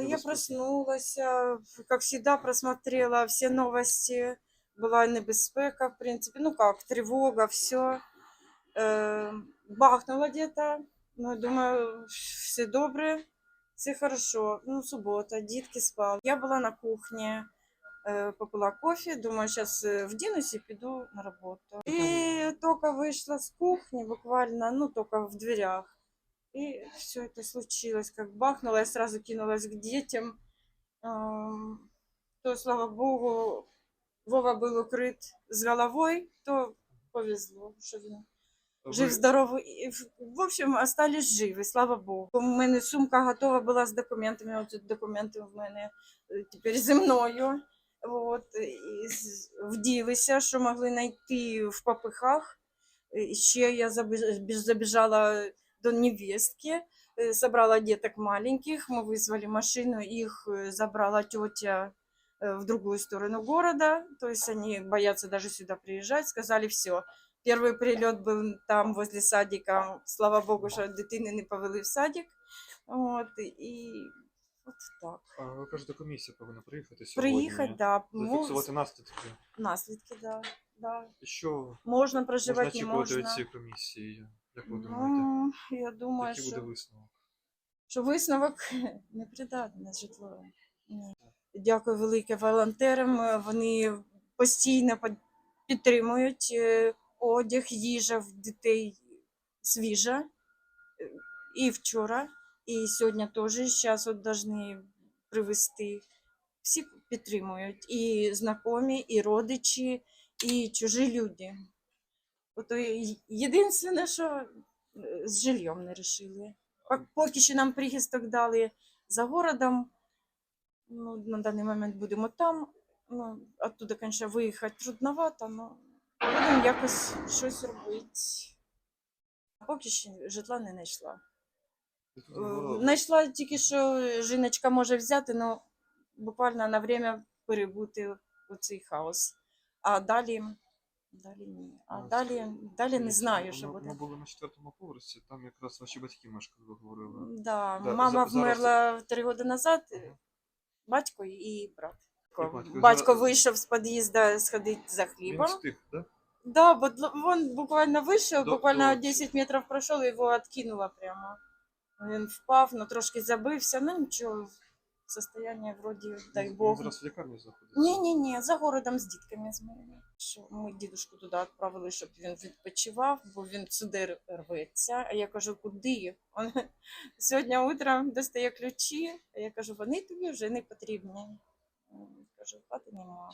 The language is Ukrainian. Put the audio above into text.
я Небезпека. проснулась, а, как всегда, просмотрела все новости. Была небезпека, в принципе, ну как, тревога, все. Бахнуло где-то, ну, думаю, все добре, все хорошо. Ну, субота, дітки спали. Я була на кухні, е, попила кофе, думаю, зараз вдінусь і піду на роботу. І тільки вийшла з кухні, буквально, ну, тільки в дверях. И все это случилось, как бахнуло, я сразу кинулась к детям. Ам, То, слава богу, Вова был укрыт с головой, то повезло, що він Ви- жив здоровий. І, в- В общем, остались живі, слава Богу. У мене сумка готова була з документами. От тут документи в мене е, тепер зі мною. От, і з- вділися, що могли знайти в попихах. І ще я забіж- біж- забіжала до невестки, э, собрала деток маленьких, мы вызвали машину, их э, забрала тетя э, в другую сторону города, то есть они боятся даже сюда приезжать, сказали все. Первый прилет был там возле садика, слава богу, що дитини не повели в садик. От, і от так. А ви кажете, комісія повинна приїхати сьогодні. Приїхати, да, ну, Зафіксувати наслідки. наслідки, да, да. І що Можна можна проживати, не очікувати від можна. цієї комісії? Як ви думаєте? Ну, я думаю, Який буде що... висновок? що висновок непридатне житло. Ні. Дякую велике волонтерам. Вони постійно під- підтримують е, одяг, їжа в дітей свіжа. Е, І вчора, і сьогодні теж зараз от повинні привезти. Всі підтримують. І знайомі, і родичі, і чужі люди. Ото єдине, що е, з жильем не вирішили. Поки що нам прихисток дали за городом. Ну, на даний момент будемо там. Ну, оттуда, звісно, виїхати трудновато, але будемо якось щось робити. Поки що житла не знайшла. Е, Знайшла тільки, що жіночка може взяти, але буквально на время перебути у цей хаос. А далі, далі ні. А Ну, далі, далі не знаю, що буде. Ми були на четвертому поверсі, там якраз ваші батьки мешкали, ви говорили. Да, Да, мама за- зараз- вмерла три роки назад, Ага. батько і брат. батько. Батько Зараз- вийшов з під'їзду сходити за Він хлібом. встиг, так? Да, бо дл- він буквально вийшов, До- буквально до- 10 метрів пройшов, його відкинуло прямо. Він впав, ну трошки забився, ну нічого, состояние вроді, дай Він Бог. зараз в лікарні знаходиться. Ні, ні, ні, за городом з дітками з моїми. Що ми дідушку туди відправили, щоб він відпочивав, бо він сюди рветься. А я кажу, куди? Он сьогодні утром достає ключі, а я кажу, вони тобі вже не потрібні. Кажу, хати нема.